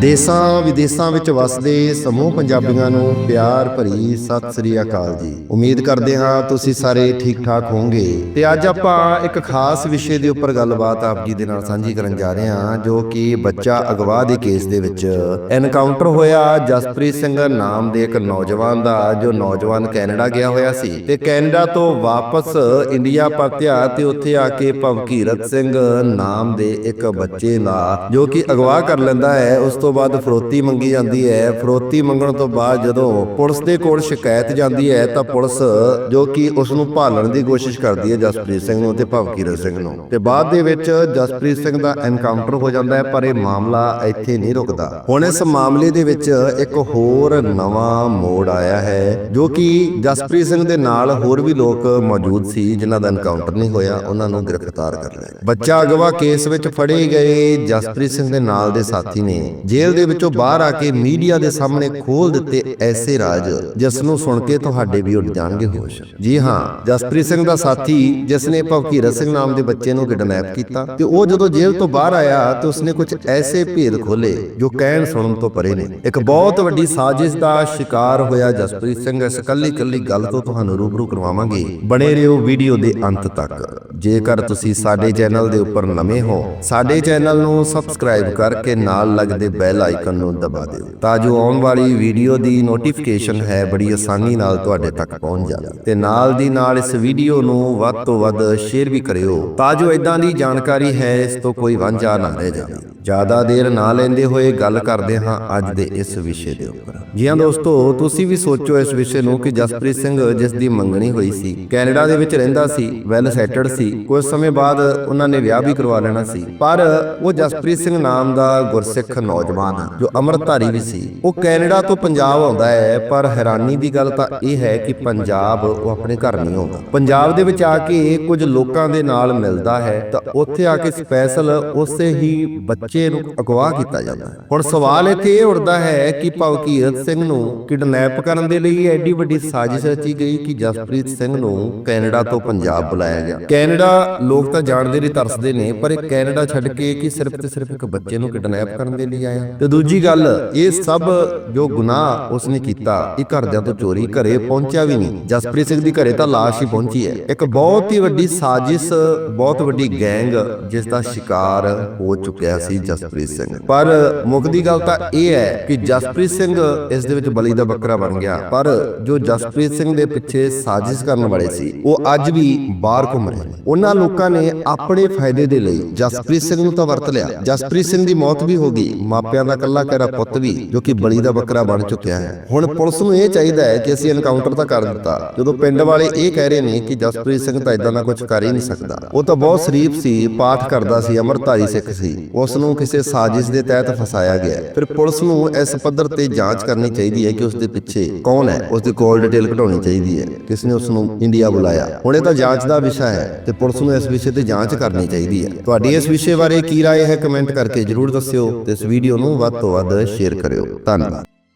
ਦੇਸਾਂ ਵਿਦੇਸਾਂ ਵਿੱਚ ਵਸਦੇ ਸਮੂਹ ਪੰਜਾਬੀਆਂ ਨੂੰ ਪਿਆਰ ਭਰੀ ਸਤਿ ਸ੍ਰੀ ਅਕਾਲ ਜੀ। ਉਮੀਦ ਕਰਦੇ ਹਾਂ ਤੁਸੀਂ ਸਾਰੇ ਠੀਕ ਠਾਕ ਹੋਵੋਗੇ। ਤੇ ਅੱਜ ਆਪਾਂ ਇੱਕ ਖਾਸ ਵਿਸ਼ੇ ਦੇ ਉੱਪਰ ਗੱਲਬਾਤ ਆਪ ਜੀ ਦੇ ਨਾਲ ਸਾਂਝੀ ਕਰਨ ਜਾ ਰਹੇ ਹਾਂ, ਜੋ ਕਿ ਬੱਚਾ ਅਗਵਾ ਦੇ ਕੇਸ ਦੇ ਵਿੱਚ ਐਨਕਾਊਂਟਰ ਹੋਇਆ ਜਸਪ੍ਰੀਤ ਸਿੰਘ ਨਾਮ ਦੇ ਇੱਕ ਨੌਜਵਾਨ ਦਾ, ਜੋ ਨੌਜਵਾਨ ਕੈਨੇਡਾ ਗਿਆ ਹੋਇਆ ਸੀ। ਤੇ ਕੈਨੇਡਾ ਤੋਂ ਵਾਪਸ ਇੰਡੀਆ ਪਰਤਿਆ ਤੇ ਉੱਥੇ ਆ ਕੇ ਭਵਕੀਰਤ ਸਿੰਘ ਨਾਮ ਦੇ ਇੱਕ ਬੱਚੇ ਦਾ, ਜੋ ਕਿ ਅਗਵਾ ਕਰ ਲੈਂਦਾ ਹੈ, ਉਸ ਤੋਂ ਬਾਅਦ ਫਰੋਤੀ ਮੰਗੀ ਜਾਂਦੀ ਹੈ। ਫਰੋਤੀ ਮੰਗਣ ਤੋਂ ਬਾਅਦ ਜਦੋਂ ਪੁਲਿਸ ਦੇ ਕੋਲ ਸ਼ਿਕਾਇਤ ਜਾਂਦੀ ਹੈ ਤਾਂ ਪੁਲਿਸ ਜੋ ਕਿ ਉਸ ਨੂੰ ਭਾਲਣ ਦੀ ਕੋਸ਼ਿਸ਼ ਕਰਦੀ ਹੈ ਜਸਪ੍ਰੀਤ ਸਿੰਘ ਨੂੰ ਤੇ ਭਵਕੀਰਤ ਸਿੰਘ ਨੂੰ। ਤੇ ਬਾਅਦ ਦੇ ਵਿੱਚ ਜਸਪ੍ਰੀਤ ਸਿੰਘ ਦਾ ਐਨਕਾਊਂਟਰ ਹੋ ਜਾਂਦਾ ਹੈ, ਪਰ ਇਹ ਮਾਮਲਾ ਇੱਥੇ ਨਹੀਂ ਰੁਕਦਾ। ਹੁਣ ਇਸ ਮਾਮਲੇ ਦੇ ਵਿੱਚ ਇੱਕ ਹੋਰ ਨਵਾਂ ਮੋੜ ਆਇਆ ਹੈ, ਜੋ ਕਿ ਜਸਪ੍ਰੀਤ ਸਿੰਘ ਦੇ ਨਾਲ ਹੋਰ ਵੀ ਲੋਕ ਮੌਜੂਦ ਸੀ, ਜਿਨ੍ਹਾਂ ਦਾ ਐਨਕਾਊਂਟਰ ਨਹੀਂ ਹੋਇਆ, ਉਹਨਾਂ ਨੂੰ ਗ੍ਰਿਫਤਾਰ ਕਰ ਲਿਆ ਬੱਚਾ ਅਗਵਾ ਕੇਸ ਵਿੱਚ ਫੜੇ ਗਏ ਜਸਪ੍ਰੀਤ ਸਿੰਘ ਦੇ ਨਾਲ ਦੇ ਸਾਥੀ ਨੇ ਜੇਲ੍ਹ ਦੇ ਵਿੱਚੋਂ ਬਾਹਰ ਆ ਕੇ ਮੀਡੀਆ ਦੇ ਸਾਹਮਣੇ ਖੋਲ ਦਿੱਤੇ ਐਸੇ ਰਾਜ, ਜਿਸ ਨੂੰ ਸੁਣ ਕੇ ਤੁਹਾਡੇ ਵੀ ਉੱਡ ਜਾਣਗੇ ਹੋਸ਼। ਜੀ ਹਾਂ, ਜਸਪ੍ਰੀਤ ਸਿੰਘ ਦਾ ਸਾਥੀ, ਜਿਸ ਨੇ ਭਵਕੀਰਤ ਸਿੰਘ ਨਾਮ ਦੇ ਬੱਚੇ ਨੂੰ ਕਿਡਨੈਪ ਕੀਤਾ ਤੇ ਉਹ ਜਦੋਂ ਜੇਲ੍ਹ ਤੋਂ ਬਾਹਰ ਆਇਆ ਤੇ ਉਸਨੇ ਕੁਝ ਐਸੇ ਭੇਦ ਖੋਲੇ ਜੋ ਕਹਿਣ ਸੁਣਨ ਤੋਂ ਪਰੇ ਨੇ। ਇੱਕ ਬਹੁਤ ਵੱਡੀ ਸਾਜ਼ਿਸ਼ ਦਾ ਸ਼ਿਕਾਰ ਹੋਇਆ ਜਸਪ੍ਰੀਤ ਸਿੰਘ, ਇਸ ਕੱਲੀ ਕੱਲੀ ਗੱਲ ਤੋਂ ਤੁਹਾਨੂੰ ਰੂਬਰੂ ਕਰਵਾਵਾਂਗੇ। ਬਣੇ ਰਹੋ ਵੀਡੀਓ ਦੇ ਅੰਤ ਤੱਕ। ਜੇਕਰ ਤੁਸੀਂ ਸਾਡੇ ਚੈਨਲ ਦੇ ਉੱਪਰ ਨਵੇਂ ਹੋ, ਸਾਡੇ ਚੈਨਲ ਨੂੰ ਸਬਸਕ੍ਰਾਈਬ ਕਰਕੇ ਨਾਲ ਲੱਗਦੇ ਬੈਲ ਆਈਕਨ ਨੂੰ ਦਬਾ ਦਿਓ ਤਾਂ ਜੋ ਆਉਣ ਵਾਲੀ ਵੀਡੀਓ ਦੀ ਨੋਟੀਫਿਕੇਸ਼ਨ ਹੈ ਬੜੀ ਆਸਾਨੀ ਨਾਲ ਤੁਹਾਡੇ ਤੱਕ ਪਹੁੰਚ ਜਾਵੇ। ਤੇ ਨਾਲ ਦੀ ਨਾਲ ਇਸ ਵੀਡੀਓ ਨੂੰ ਵੱਧ ਤੋਂ ਵੱਧ ਸ਼ੇਅਰ ਵੀ ਕਰਿਓ ਤਾਂ ਜੋ ਇਦਾਂ ਦੀ ਜਾਣਕਾਰੀ ਹੈ ਇਸ ਤੋਂ ਕੋਈ ਵਾਂਝਾ ਨਾ ਰਹਿ ਜਾਵੇ। ਜ਼ਿਆਦਾ ਦੇਰ ਨਾ ਲੈਂਦੇ ਹੋਏ ਗੱਲ ਕਰਦੇ ਹਾਂ ਅੱਜ ਦੇ ਇਸ ਵਿਸ਼ੇ ਦੇ ਉੱਪਰ। ਜੀ ਹਾਂ ਦੋਸਤੋ, ਤੁਸੀਂ ਵੀ ਸੋਚੋ ਇਸ ਵਿਸ਼ੇ ਨੂੰ ਕਿ ਜਸਪ੍ਰੀਤ ਸਿੰਘ ਜਿਸ ਦੀ ਮੰਗਣੀ ਹੋਈ ਸੀ, ਕੈਨੇਡਾ ਦੇ ਵਿੱਚ ਰਹਿੰਦਾ ਸੀ ਵੈਲ ਸੈਟਲਡ ਸੀ, ਕੁਝ ਸਮੇਂ ਬਾਅਦ ਉਹਨਾਂ ਨੇ ਵਿਆਹ ਵੀ ਕਰਵਾ ਲੈਣਾ ਸੀ, ਪਰ ਉਹ ਜਸਪ੍ਰੀਤ ਸਿੰਘ ਨਾਮ ਦਾ ਗੁਰਸਿੱਖ ਨੌਜਵਾਨ ਜੋ ਅੰਮ੍ਰਿਤਧਾਰੀ ਵੀ ਸੀ। ਉਹ ਕੈਨੇਡਾ ਤੋਂ ਪੰਜਾਬ ਆਉਂਦਾ ਹੈ, ਪਰ ਹੈਰਾਨੀ ਦੀ ਗੱਲ ਤਾਂ ਇਹ ਹੈ ਕਿ ਪੰਜਾਬ ਉਹ ਆਪਣੇ ਘਰ ਨਹੀਂ ਆਉਂਦਾ। ਪੰਜਾਬ ਦੇ ਵਿੱਚ ਆ ਕੇ ਕੁਝ ਲੋਕਾਂ ਦੇ ਨਾਲ ਮਿਲਦਾ ਹੈ, ਤਾਂ ਉੱਥੇ ਆ ਕੇ ਸਪੈਸ਼ਲ ਉਸੇ ਹੀ ਬੱਚੇ ਨੂੰ ਅਗਵਾ ਕੀਤਾ ਜਾਂਦਾ ਹੈ। ਹੁਣ ਸਵਾਲ ਇੱਥੇ ਇਹ ਉੱਠਦਾ ਹੈ ਕਿ ਭਵਕੀਰਤ ਸਿੰਘ ਨੂੰ ਕਿਡਨੈਪ ਕਰਨ ਦੇ ਲਈ ਐਡੀ ਵੱਡੀ ਸਾਜ਼ਿਸ਼ ਰਚੀ ਗਈ ਕਿ ਜਸਪ੍ਰੀਤ ਸਿੰਘ ਨੂੰ ਕੈਨੇਡਾ ਤੋਂ ਪੰਜਾਬ ਬੁਲਾਇਆ ਗਿਆ। ਕੈਨੇਡਾ ਲੋਕ ਤਾਂ ਜਾਣਦੇ ਨਹੀਂ ਤਰਸਦੇ ਨੇ, ਪਰ ਇਹ ਕੈਨੇਡਾ ਛੱਡ ਕੇ ਕਿ ਸਿਰਫ ਤੇ ਸਿਰਫ ਇੱਕ ਬੱਚੇ ਨੂੰ ਕਿਡਨੈਪ ਕਰਨ ਦੇ ਲਈ ਆਇਆ। ਤੇ ਦੂਜੀ ਗੱਲ ਇਹ ਸਭ ਜੋ ਗੁਨਾਹ ਉਸਨੇ ਕੀਤਾ ਇਹ ਘਰਦਿਆਂ ਤੋਂ ਚੋਰੀ ਘਰੇ ਪਹੁੰਚਿਆ ਵੀ ਨਹੀਂ। ਜਸਪ੍ਰੀਤ ਸਿੰਘ ਦੀ ਘਰੇ ਤਾਂ ਲਾਸ਼ ਹੀ ਪਹੁੰਚੀ ਹੈ। ਇੱਕ ਬਹੁਤ ਹੀ ਵੱਡੀ ਸਾਜ਼ਿਸ਼ ਬਹੁਤ ਵੱਡੀ ਗੈਂਗ ਜਿਸ ਦਾ ਸ਼ਿਕਾਰ ਹੋ ਚੁੱਕਿਆ ਸੀ ਜਸਪ੍ਰੀਤ ਸਿੰਘ। ਪਰ ਮੁੱਖ ਦੀ ਗੱਲ ਤਾਂ ਇਹ ਹੈ ਕਿ ਜਸਪ੍ਰੀਤ ਸਿੰਘ ਇਸ ਦੇ ਵਿੱਚ ਬਲੀ ਦਾ ਬੱਕਰਾ ਬਣ ਗਿਆ। ਪਰ ਜੋ ਜਸਪ੍ਰੀਤ ਸਿੰਘ ਦੇ ਪਿੱਛੇ ਸਾਜ਼ਿਸ਼ ਕਰਨ ਵਾਲੇ ਸੀ ਉਹ ਅੱਜ ਵੀ ਬਾਹਰ ਘੁੰਮ ਰਹੇ ਨੇ। ਉਹਨਾਂ ਲੋਕਾਂ ਨੇ ਆਪਣੇ ਫਾਇਦੇ ਦੇ ਲਈ ਜਸਪ੍ਰੀਤ ਸਿੰਘ ਨੂੰ ਤਾਂ ਵਰਤ ਲਿਆ। ਜਸਪ੍ਰੀਤ ਸਿੰਘ ਦੀ ਮੌਤ ਵੀ ਹੋ ਗਈ। ਮਾਪਿਆਂ ਦਾ ਇਕੱਲਾ ਕਹਿਰਾ ਪੁੱਤ ਵੀ ਜੋ ਕਿ ਬਲੀ ਦਾ ਬੱਕਰਾ ਬਣ ਚੁੱਕਿਆ ਹੈ ਹੁਣ ਪੁਲਿਸ ਨੂੰ ਇਹ ਚਾਹੀਦਾ ਹੈ ਕਿ ਅਸੀਂ ਐਨਕਾਊਂਟਰ ਤਾਂ ਕਰ ਦਿੱਤਾ ਜਦੋਂ ਪਿੰਡ ਵਾਲੇ ਇਹ ਕਹਿ ਰਹੇ ਨੇ ਕਿ ਜਸਪ੍ਰੀਤ ਸਿੰਘ ਤਾਂ ਇਦਾਂ ਦਾ ਕੁਝ ਕਰ ਹੀ ਨਹੀਂ ਸਕਦਾ ਉਹ ਤਾਂ ਬਹੁਤ ਸ਼ਰੀਫ ਸੀ ਪਾਠ ਕਰਦਾ ਸੀ ਅਮਰਤਾਰੀ ਸਿੱਖ ਸੀ ਉਸ ਨੂੰ ਕਿਸੇ ਸਾਜ਼ਿਸ਼ ਦੇ ਤਹਿਤ ਫਸਾਇਆ ਗਿਆ ਹੈ। ਫਿਰ ਪੁਲਿਸ ਨੂੰ ਇਸ ਪੱਧਰ ਤੇ ਜਾਂਚ ਕਰਨੀ ਚਾਹੀਦੀ ਹੈ ਕਿ ਉਸ ਦੇ ਪਿੱਛੇ ਕੌਣ ਹੈ ਉਸ ਦੀ ਕਾਲ ਡਿਟੇਲ ਕਢਾਉਣੀ ਚਾਹੀਦੀ ਹੈ ਕਿਸ ਨੇ ਉਸ ਨੂੰ ਇੰਡੀਆ ਬੁਲਾਇਆ ਹੁਣ ਇਹ ਤਾਂ ਜਾਂਚ ਦਾ ਵਿਸ਼ਾ ਹੈ ਤੇ ਪੁਲਿਸ ਨੂੰ ਇਸ ਵਿਸ਼ੇ ਤੇ ਜਾਂਚ ਕਰਨੀ ਚਾਹੀਦੀ ਹੈ ਤੁਹਾਡੀ ਇਸ ਵਿਸ਼ੇ ਬਾਰੇ ਕੀ رائے ਹੈ ਕਮੈਂਟ ਕਰਕੇ ਜਰੂਰ ਦੱਸਿਓ ਤੇ ਇਸ ਵੀਡੀਓ ਨੂੰ ਵੱਧ ਤੋਂ ਵੱਧ ਸ਼ੇਅਰ ਕਰਿਓ। ਧੰਨਵਾਦ।